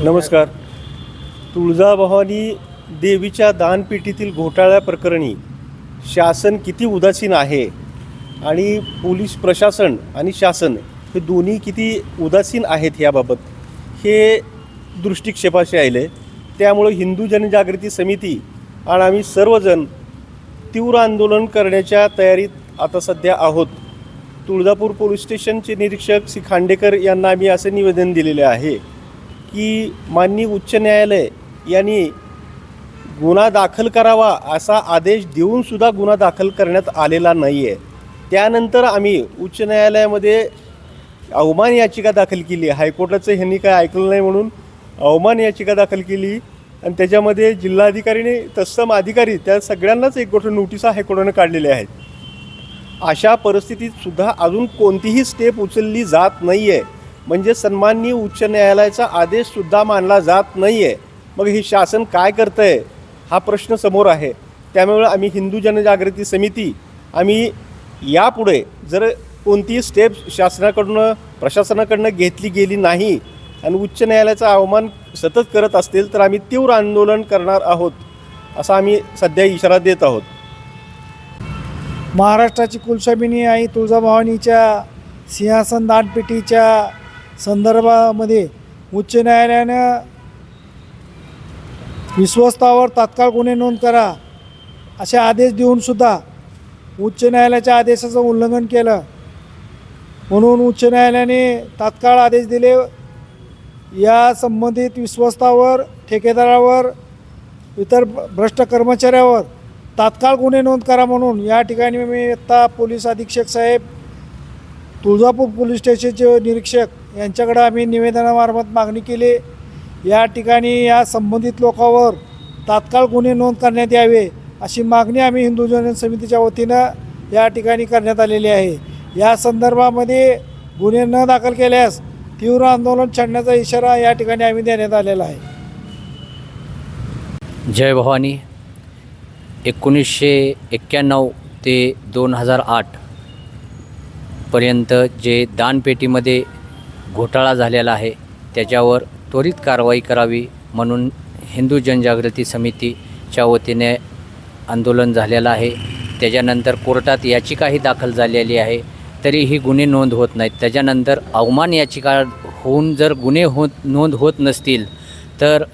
नमस्कार. तुळजाभवानी देवीच्या दानपेटीतील घोटाळ्या प्रकरणी शासन किती उदासीन आहे आणि पोलीस प्रशासन आणि शासन हे दोन्ही किती उदासीन आहेत याबाबत हे दृष्टिक्षेपाशी आले त्यामुळं हिंदू जनजागृती समिती आणि आम्ही सर्वजण तीव्र आंदोलन करण्याच्या तयारीत आता सध्या आहोत. तुळजापूर पोलीस स्टेशनचे निरीक्षक श्री खांडेकर यांना आम्ही असं निवेदन दिलेले आहे. की माननीय उच्च न्यायालय यांनी गुन्हा दाखल करावा असा आदेश देऊनसुद्धा गुन्हा दाखल करण्यात आलेला नाही आहे त्यानंतर आम्ही उच्च न्यायालयामध्ये अवमान याचिका दाखल केली. हायकोर्टाचं ह्यांनी काय ऐकलं नाही म्हणून अवमान याचिका दाखल केली. आणि त्याच्यामध्ये जिल्हाधिकारीने तत्सम अधिकारी त्या सगळ्यांनाच एक गोष्ट नोटिसा हायकोर्टानं काढलेल्या आहेत अशा परिस्थितीत सुद्धा अजून कोणतीही स्टेप उचलली जात नाही आहे म्हणजे सन्माननीय उच्च न्यायालयाचा आदेशसुद्धा मानला जात नाही आहे मग हे शासन काय करतं आहे हा प्रश्न समोर आहे. त्यामुळे आम्ही हिंदू जनजागृती समिती आम्ही यापुढे जर कोणतीही स्टेप शासनाकडून प्रशासनाकडनं घेतली गेली नाही आणि उच्च न्यायालयाचा अवमान सतत करत असतील तर आम्ही तीव्र आंदोलन करणार आहोत असा आम्ही सध्या इशारा देत आहोत. महाराष्ट्राची कुलस्वामिनी आई तुळजाभवानीच्या सिंहासन दानपेटीच्या संदर्भामध्ये उच्च न्यायालयानं विश्वस्तावर तात्काळ गुन्हे नोंद करा असे आदेश देऊनसुद्धा उच्च न्यायालयाच्या आदेशाचं उल्लंघन केलं. म्हणून उच्च न्यायालयाने तात्काळ आदेश दिले. या संबंधित विश्वस्तावर ठेकेदारावर इतर भ्रष्ट कर्मचाऱ्यावर तात्काळ गुन्हे नोंद करा म्हणून या ठिकाणी मी आत्ता पोलीस अधीक्षक साहेब तुळजापूर पोलीस स्टेशनचे निरीक्षक यांच्याकडं आम्ही निवेदनामार्फत मागणी केली. या ठिकाणी या संबंधित लोकांवर तात्काळ गुन्हे नोंद करण्यात यावे अशी मागणी आम्ही हिंदू जन समितीच्या वतीनं या ठिकाणी करण्यात आलेली आहे. या संदर्भामध्ये गुन्हे न दाखल केल्यास तीव्र आंदोलन छेडण्याचा इशारा या ठिकाणी आम्ही देण्यात आलेला आहे. जय भवानी. एकोणीसशे एक्क्याण्णव ते दोन हजार आठपर्यंत जे दानपेटीमध्ये घोटाळा झालेला आहे. त्याच्यावर त्वरित कारवाई करावी म्हणून हिंदू जनजागृती समितीच्या वतीने आंदोलन झालेलं आहे. त्याच्यानंतर कोर्टात याचिकाही दाखल झालेली आहे. तरीही गुन्हे नोंद होत नाहीत. त्याच्यानंतर अवमान याचिका होऊन जर गुन्हे होत नोंद होत नसतील तर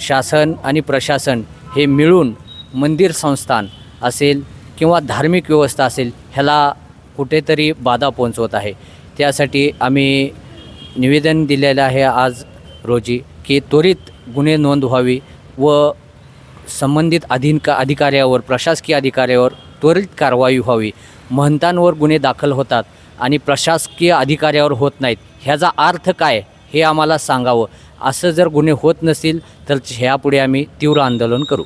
शासन आणि प्रशासन हे मिळून मंदिर संस्थान असेल किंवा धार्मिक व्यवस्था असेल ह्याला कुठेतरी बाधा पोहोचवत आहे. त्यासाठी आम्ही निवेदन दिलेलं आहे आज रोजी की त्वरित गुन्हे नोंद व्हावी व संबंधित अधीन का अधिकाऱ्यावर प्रशासकीय अधिकाऱ्यावर त्वरित कारवाई व्हावी. महंतांवर गुन्हे दाखल होतात आणि प्रशासकीय अधिकाऱ्यावर होत नाहीत. ह्याचा अर्थ काय हे आम्हाला सांगावं. असं जर गुन्हे होत नसतील तर ह्यापुढे आम्ही तीव्र आंदोलन करू.